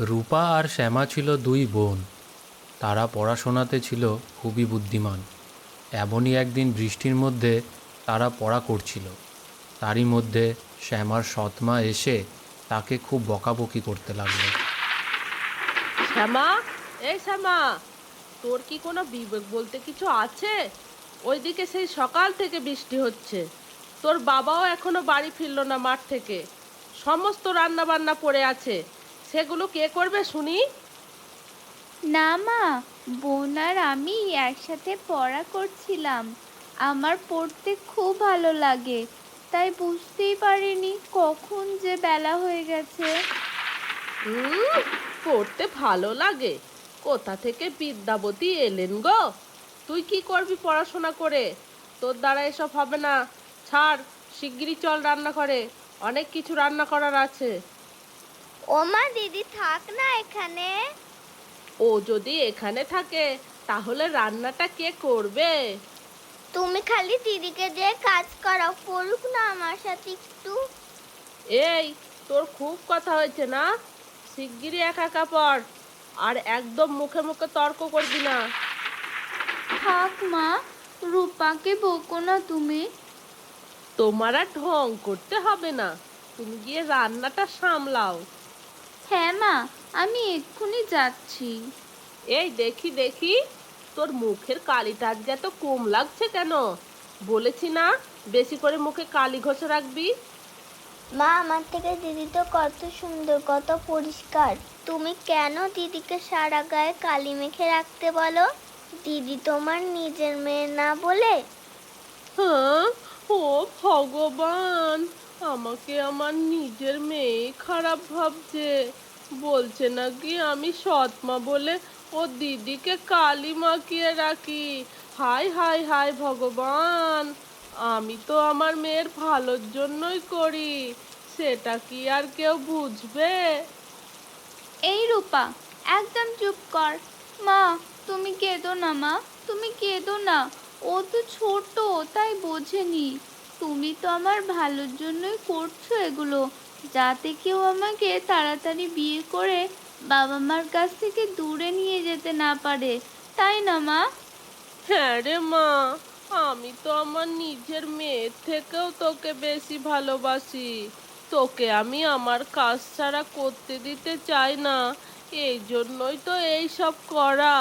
রূপা আর শ্যামা ছিল দুই বোন। তারা পড়াশোনাতে ছিল খুবই বুদ্ধিমান। এমনই একদিন বৃষ্টির মধ্যে তারা পড়া করছিল। তারই মধ্যে শ্যামার সৎমা এসে তাকে খুব বকাবকি করতে লাগল। শ্যামা? এই শ্যামা, তোর কি কোনো বিবেক বলতে কিছু আছে? ওইদিকে সেই সকাল থেকে বৃষ্টি হচ্ছে। তোর বাবাও এখনও বাড়ি ফিরলো না মাঠ থেকে। সমস্ত রান্না বান্না পড়ে আছে। সেগুলো কে করবে শুনি? না মা বোন আর আমি একসাথে পড়া করছিলাম। আমার পড়তে খুব ভালো লাগে তাই বুঝতেই পারিনি কখন যে বেলা হয়ে গেছে। পড়তে ভালো লাগে। কোথা থেকে বিদ্যাবতী এলেন গো? তুই কি করবি পড়াশোনা করে? তোর দ্বারা এসব হবে না। ছাড় শিগগিরই চল রান্না করে অনেক কিছু রান্না করার আছে। ও মা দিদি থাক না এখানে। ও যদি এখানে থাকে তাহলে রান্নাটা কে করবে? তুমি খালি দিদিকে দিয়ে কাজ করাও পড়ুক না আমার সাথে একটু। এই তোর খুব কথা হয়েছে না? শিগগিরই একা একা পড় আর একদম মুখে মুখে তর্ক করবি না। থাক মা রূপাকে বকো না তুমি। তোমার আর ঢং করতে হবে না তুমি গিয়ে রান্নাটা সামলাও। হ্যাঁ মা আমি এক্ষুনি যাচ্ছি। এই দেখি দেখি তোর মুখের কালিটা আজকে এত কম লাগছে কেন? বলেছি না বেশি করে মুখে কালি ঘষে রাখবি? মা আমার থেকে দিদি তো কত সুন্দর কত পরিষ্কার। তুমি কেন দিদিকে সারা গায়ে কালি মেখে রাখতে বলো? দিদি তোমার নিজের মেয়ে না বলে? হ্যাঁ ও ভগবান। আমাকে আমার নিজের মেয়ে খারাপ ভাবছে। বলছে নাকি আমি সৎমা বলে ও দিদিকে কালি মাখিয়ে রাখি। হাই হাই হাই, ভগবান! আমি তো আমার মেয়ের ভালোর জন্যই করি। সেটা কি আর কেউ বুঝবে? এই রূপা, একদম চুপ কর। মা, তুমি কেঁদো না, মা, তুমি কেঁদো না। ও তো ছোট, তাই বোঝেনি। তুমি তো আমার ভালোর জন্যই করছ এগুলো। যাতে কেউ আমাকে তাড়াতাড়ি বিয়ে করে বাবা মার কাছ থেকে দূরে নিয়ে যেতে না পারে। তাই না মা? হ্যাঁ রে মা আমি তো আমার নিজের মেয়ের থেকেও তোকে বেশি ভালোবাসি। তোকে আমি আমার কাজ ছাড়া করতে দিতে চাই না এই জন্যই তো এই সব করা।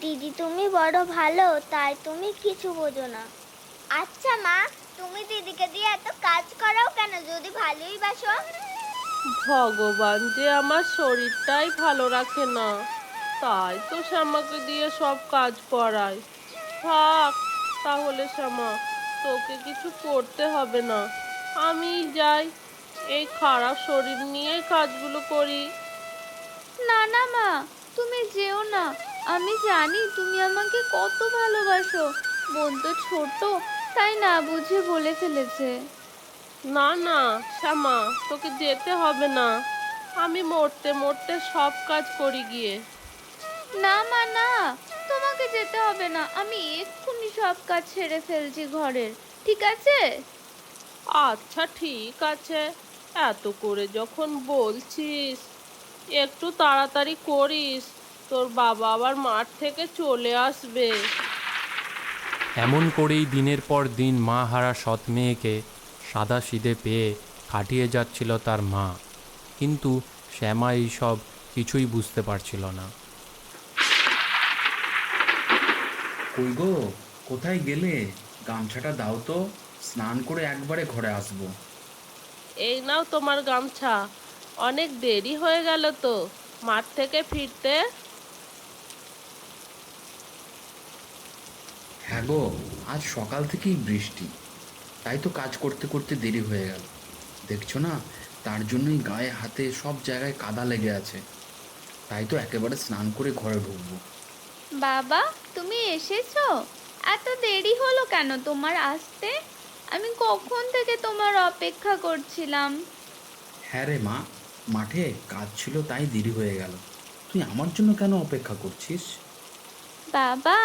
দিদি তুমি বড় ভালো তাই তুমি কিছু বোঝো না। আচ্ছা মা তুমি দিদিকে দিয়ে এত কাজ করাও কেন? যদি ভালোই বাসো। ভগবান যে আমার শরীরটাই ভালো রাখে না তাই তো শ্যামাকে দিয়ে সব কাজ করায় থাক তাহলে শ্যামা তোকে কিছু করতে হবে না। আমি যাই এই খারাপ শরীর নিয়েই কাজগুলো করি। না না মা তুমি যেও না। আমি জানি তুমি আমাকে কত ভালোবাসো। বোন তো ছোট তাই না? বুঝে বলে ফেলেছে। না না শ্যামা তোকে যেতে হবে না। আমি মরতে মরতে সব কাজ করি গিয়ে। না মা না তোমাকে যেতে হবে না। আমি এক্ষুনি সব কাজ ছেড়ে ফেলছি ঘরের। ঠিক আছে? আচ্ছা ঠিক আছে। এত করে যখন বলছিস একটু তাড়াতাড়ি করিস। তোর বাবা আবার মাঠ থেকে চলে আসবে। এমন করেই দিনের পর দিন মা হারা সৎ মেয়েকে সাদা সিধে পেয়ে কাটিয়ে যাচ্ছিল তার মা। কিন্তু শ্যামা এইসব কিছুই বুঝতে পারছিল না। কই গো কোথায় গেলে? গামছাটা দাও তো স্নান করে একবারে ঘরে আসব। এই নাও তোমার গামছা অনেক দেরি হয়ে গেল তো মাঠ থেকে ফিরতে? হ্যাঁ গো আজ সকাল থেকেই বৃষ্টি। তাই তো কাজ করতে করতে দেরি হয়ে গেল। দেখছ না তার জন্যই গায়ে হাতে সব জায়গায় কাদা লেগে আছে। তাই তো একেবারে স্নান করে ঘরে ঢুকবো। বাবা তুমি এসেছ? এত দেরি হলো কেন তোমার আসতে? আমি কখন থেকে তোমার অপেক্ষা করছিলাম? হ্যাঁ রে মা মাঠে কাজ ছিল তাই দেরি হয়ে গেল। তুই আমার জন্য কেন অপেক্ষা করছিস? বাবা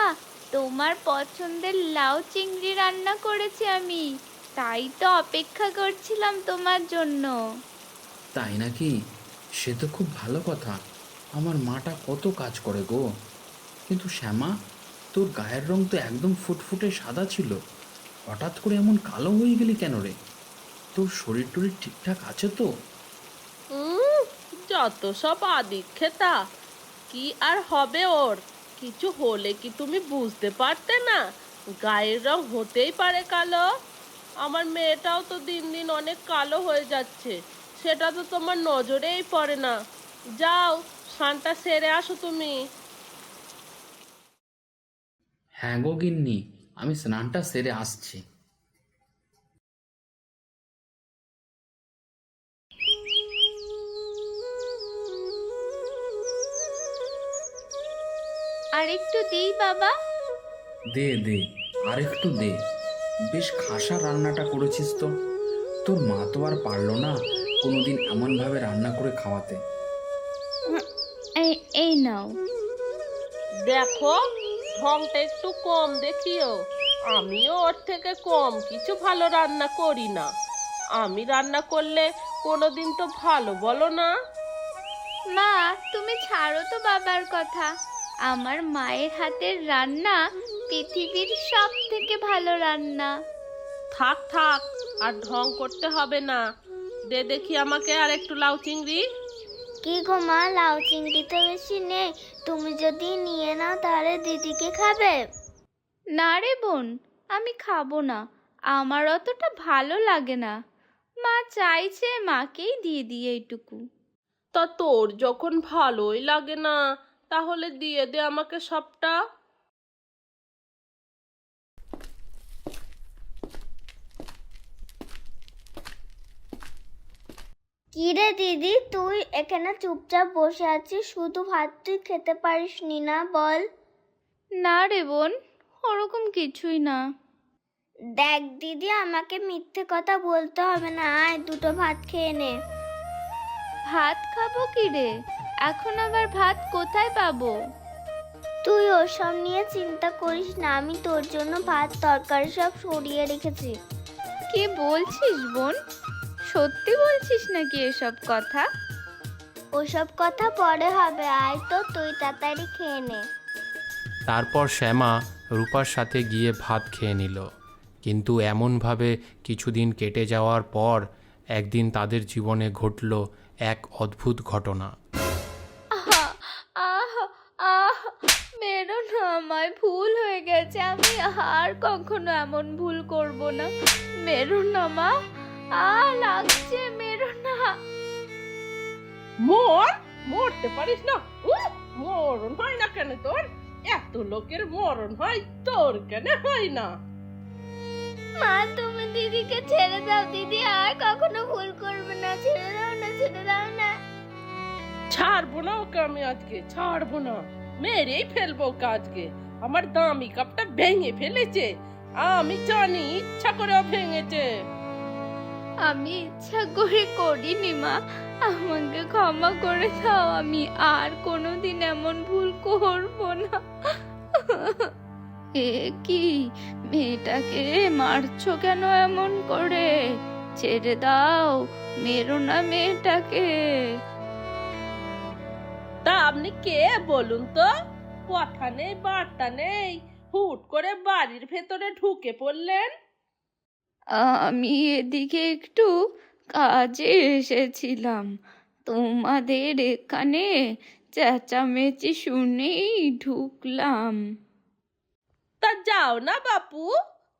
তোমার পছন্দের লাউ চিংড়ি রান্না করেছি আমি। তাই তো অপেক্ষা করছিলাম তোমার জন্য। তাই নাকি? সে তো খুব ভালো কথা। আমার মাটা কত কাজ করে গো। কিন্তু শ্যামা তোর গায়ের রং তো একদম ফুটফুটে সাদা ছিল। হঠাৎ করে এমন কালো হয়ে গেলি কেন রে? তোর শরীর টরীর ঠিকঠাক আছে তো? উম, যত সব আদিক্ষেতা। কি আর হবে ওর? কিছু হলে কি তুমি বুঝতে পারতে না? গায়ের রং হতেই পারে কালো। আমার মেয়েটাও তো দিন দিন অনেক কালো হয়ে যাচ্ছে। সেটা তো তোমার নজরেই পড়ে না। যাও স্নানটা সেরে আসো তুমি। হ্যাঁ গো গিন্নি, আমি স্নানটা সেরে আসছি। আর একটু দিই বাবা। দে দে আর একটু দে। বেশ খাসা রান্নাটা করেছিস তো। তোর মা তো আর পারল না কোনোদিন এমনভাবে রান্না করে খাওয়াতে। এই এই নাও। দেখো ঢংটা একটু কম দেখিও। আমিও ওর থেকে কম কিছু ভালো রান্না করি না। আমি রান্না করলে কোনোদিন তো ভালো বলো না। মা তুমি ছাড়ো তো বাবার কথা। আমার মায়ের হাতের রান্না পৃথিবীর সব থেকে ভালো রান্না। থাক থাক আর ঢং করতে হবে না। দে দেখি আমাকে আর একটু লাউ চিংড়ি। কি গো মা লাউ চিংড়ি তো বেশি নেই। তুমি যদি নিয়ে নাও তাহলে দিদিকে খাবে। না রে বোন আমি খাব না। আমার অতটা ভালো লাগে না। মা চাইছে মাকেই দিয়ে দিয়ে এইটুকু। তা তোর যখন ভালোই লাগে না তাহলে দিয়ে দে আমাকে সবটা। কিরে দিদি তুই এখানে চুপচাপ বসে আছিস? শুধু ভাত তুই খেতে পারিস নি না বল। না রে বোন ওরকম কিছুই না। দেখ দিদি আমাকে মিথ্যে কথা বলতে হবে না আয় দুটো ভাত খেয়ে নে। ভাত খাব কি রে? এখন আবার ভাত কোথায় পাবো? তুই ওসব নিয়ে চিন্তা করিস না আমি তোর জন্য ভাত তরকারি সব সরিয়ে রেখেছি। কি বলছিস বোন? সত্যি বলছিস নাকি এসব কথা? ওসব কথা পরে হবে আয় তো তুই তাড়াতাড়ি খেয়ে নে। তারপর শ্যামা রূপার সাথে গিয়ে ভাত খেয়ে নিল। কিন্তু এমনভাবে কিছুদিন কেটে যাওয়ার পর একদিন তাদের জীবনে ঘটল এক অদ্ভুত ঘটনা। মেরো না? আমায় ভুল হয়ে গেছে। আমি আর কখনো এমন ভুল করব না। মেরো না মা। আ লাগছে মেরো না। মর? মরতে পারিস না? মরণ হয় না কেন তোর? এত লোকের মরণ হয় তোর কেন হয় না? মা তুমি দিদিকে ছেড়ে দাও। দিদি আর কখনো ভুল করবে না। ছেড়ে দাও না ছেড়ে দাও না। ছাড়বো না ওকে আমি আজকে। ছাড়বো না। মেরেই ফেলব কাজকে। আমার দামি কাপটা ভেঙে ফেলেছে। আমি জানি ইচ্ছা করে ভেঙেছে। আমি ইচ্ছা করে করিনি, মা। আমাকে ক্ষমা করে দাও। আমি আর কোনোদিন এমন ভুল করব না। এ কি? মেয়েটাকে মারছো কেন এমন করে? ছেড়ে দাও। মেরো না মেয়েটাকে। তা আপনি কে বলুন তো? কথা নেই বার্তা নেই। হুট করে বাড়ির ভেতরে ঢুকে পড়লেন। আমি এদিকে একটু কাজে এসেছিলাম। তোমাদের এখানে চেঁচামেচি শুনেই ঢুকলাম। তা যাও না বাপু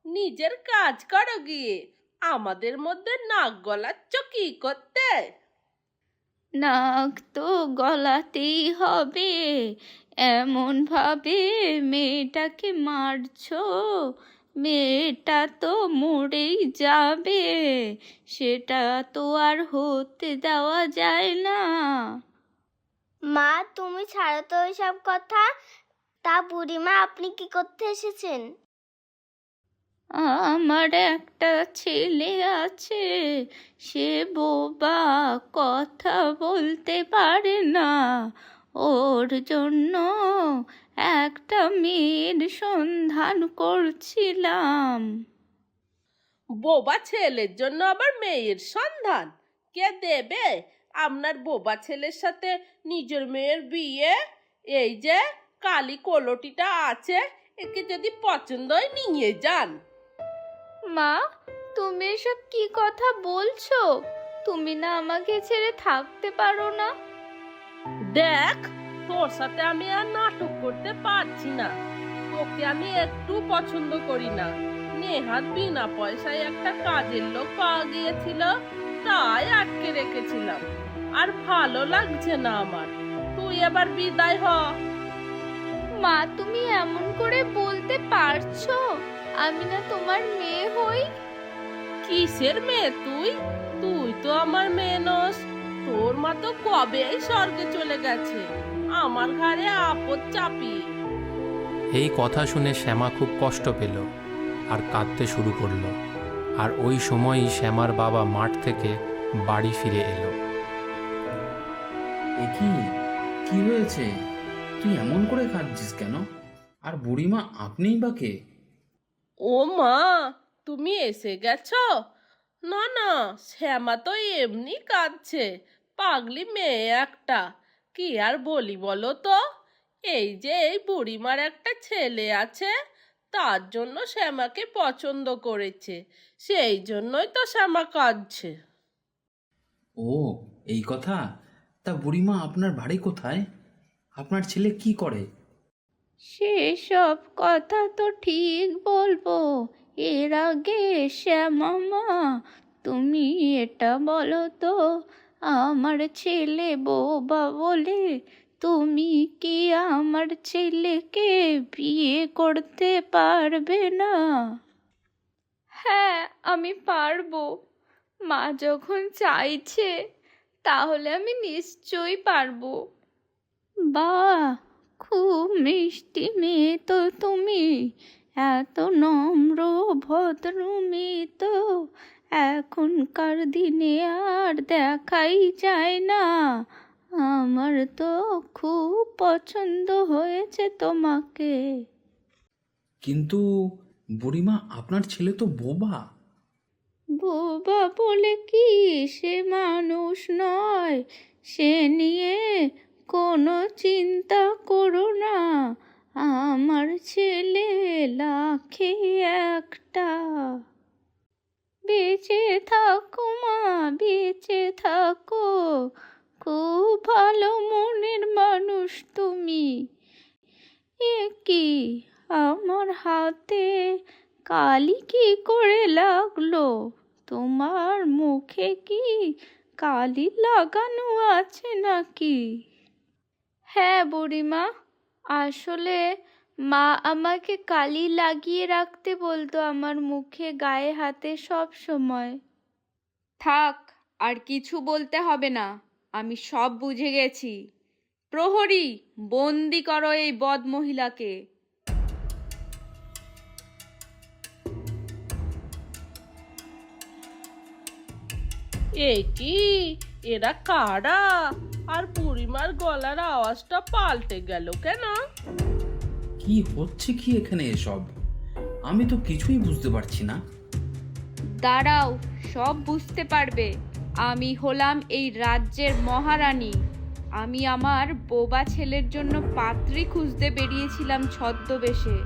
নিজের কাজ করো গিয়ে। আমাদের মধ্যে নাক গলাচ্ছ কি করতে? নাক তো গলাতেই হবে। এমন ভাবে মেয়েটাকে মারছো, মেয়েটা তো মরেই যাবে। সেটা তো আর হতে দেওয়া যায় না। মা, তুমি ছাড়ো তো ওইসব কথা। তা বুড়িমা, আপনি কি করতে এসেছেন? আমার একটা ছেলে আছে, সে বোবা কথা বলতে পারে না। ওর জন্য একটা মেয়ের সন্ধান করছিলাম। বোবা ছেলের জন্য আবার মেয়ের সন্ধান? কে দেবে? আপনার বোবা ছেলের সাথে নিজের মেয়ের বিয়ে? এই যে, কালি কলটিটা আছে, একে যদি পছন্দ হয় নিয়ে যান। মা তুমি এসব কি কথা বলছো? তুমি না আমাকে ছেড়ে থাকতে পারো না। দেখ তোর সাথে আমি আর নাটক করতে পারছি না। তোকে আমি একটু পছন্দ করি না। নেহাত বিনা পয়সায় একটা কাজের লোক পাওয়া গিয়েছিল তাই আটকে রেখেছিলাম। আর ভালো লাগছে না আমার। তুই এবার বিদায় হ। মা তুমি এমন করে বলতে পারছ? আমি না তোমার মেয়ে হই। কিসের মেয়ে তুই? তুই তো আমার মেয়ে নস। তোর মা তো কবেই স্বর্গে চলে গেছে? আমার ঘাড়ে আপদ চাপি। এই কথা শুনে শ্যামা খুব কষ্ট পেল আর কাঁদতে শুরু করল। আর ওই সময়ই শ্যামার বাবা মাঠ থেকে বাড়ি ফিরে এলো। এ কি? কি হয়েছে? তুই এমন করে কাঁদছিস কেন? আর বুড়িমা আপনিই বা কে? ও মা, তুমি এসে গেছ? না না, শ্যামা তো এমনি কাঁদছে, পাগলি মেয়ে একটা। কি আর বলি বলো তো? এই যে এই বুড়িমার একটা ছেলে আছে, তার জন্য শ্যামাকে পছন্দ করেছে, সেই জন্যই তো শ্যামা কাঁদছে। ও, এই কথা? তা বুড়িমা, আপনার বাড়ি কোথায়? আপনার ছেলে কি করে? সেসব কথা তো ঠিক বলব। এর আগে শ্যামামা তুমি এটা বলো তো আমার ছেলে বোবা বলে তুমি কি আমার ছেলেকে বিয়ে করতে পারবে না? হ্যাঁ আমি পারব। মা যখন চাইছে তাহলে আমি নিশ্চয়ই পারব। বাহ! খুব মিষ্টি মেয়ে তো তুমি। এত নম্র ভদ্র মেয়ে তো এখনকার দিনে আর দেখাই যায় না। আমার তো খুব পছন্দ হয়েছে তোমাকে। কিন্তু বুড়িমা আপনার ছেলে তো বোবা। বোবা বলে কি? সে মানুষ নয়। সে নিয়ে কোনো চিন্তা করো না, আমার ছেলে লাখে একটা। বেঁচে থাকো মা, বেঁচে থাকো, খুব ভালো মনের মানুষ তুমি। এ কি আমার হাতে কালি কি করে লাগল? তোমার মুখে কি কালি লাগানো আছে নাকি? হ্যাঁ বুড়িমা। আসলে মা আমাকে কালি লাগিয়ে রাখতে বলতো আমার মুখে গায়ে হাতে সব সময়। থাক আর কিছু বলতে হবে না আমি সব বুঝে গেছি। প্রহরী বন্দি করো এই বদ মহিলাকে এ কি? এরা কারা? আর বুড়িমার গলার আওয়াজটা পাল্টে গেল কেন? কি হচ্ছে কি এখানে এসব? আমি তো কিছুই বুঝতে পারছি না। দাঁড়াও সব বুঝতে পারবে। আমি হলাম এই রাজ্যের মহারানী। আমি আমার বোবা ছেলের জন্য পাত্রী খুঁজতে বেরিয়েছিলাম ছদ্মবেশে।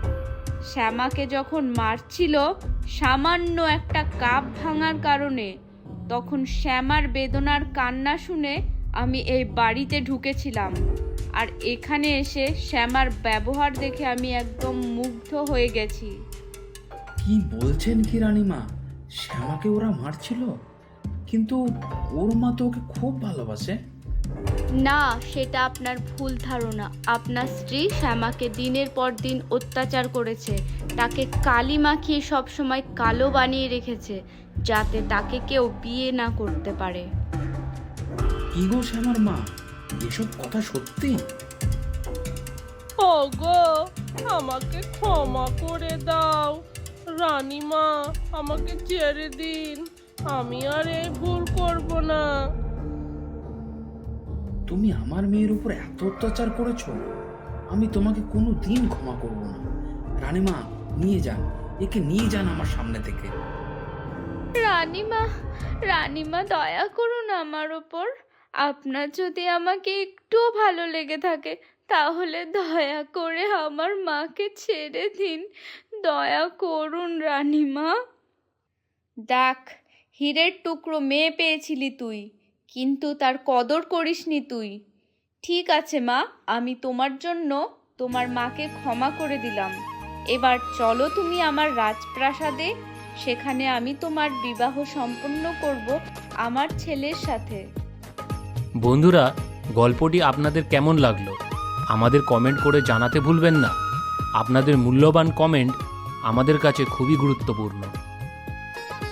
শ্যামাকে যখন মারছিল সামান্য একটা কাপ ভাঙার কারণে তখন শ্যামার বেদনার কান্না শুনে আমি এই বাড়িতে ঢুকেছিলাম। আর এখানে এসে শ্যামার ব্যবহার দেখে আমি একদম মুগ্ধ হয়ে গেছি। কি বলছেন কি রানীমা? শ্যামাকে ওরা মারছিল? কিন্তু ওর মা তো ওকে খুব ভালোবাসে। না সেটা আপনার ভুল ধারণা। আপনার স্ত্রী শ্যামাকে দিনের পর দিন অত্যাচার করেছে। তাকে কালি মাখিয়ে সবসময় কালো বানিয়ে রেখেছে। যাতে তাকে কেউ বিয়ে না করতে পারে। কি গো শ্যামার মা? এসব কথা সত্যি? ওগো আমাকে ক্ষমা করে দাও। রানীমা আমাকে ছেড়ে দিন। আমি আর এই ভুল করব না। তুমি আমার মেয়ের উপর এত অত্যাচার করেছ? আমি তোমাকে কোনো দিন ক্ষমা করব না। রানীমা নিয়ে যান। একে নিয়ে যান আমার সামনে থেকে। রানীমা রানীমা, দয়া করুন আমার ওপর। আপনার যদি আমাকে একটু ভালো লেগে থাকে, তাহলে দয়া করে আমার মাকে ছেড়ে দিন। দয়া করুন রানীমা। দেখ, হীরের টুকরো মেয়ে পেয়েছিলি তুই, কিন্তু তার কদর করিসনি তুই। ঠিক আছে মা, আমি তোমার জন্য তোমার মাকে ক্ষমা করে দিলাম। এবার চলো তুমি আমার রাজপ্রাসাদে সেখানে আমি তোমার বিবাহ সম্পন্ন করব আমার ছেলের সাথে। বন্ধুরা, গল্পটি আপনাদের কেমন লাগল? আমাদের কমেন্ট করে জানাতে ভুলবেন না। আপনাদের মূল্যবান কমেন্ট আমাদের কাছে খুবই গুরুত্বপূর্ণ।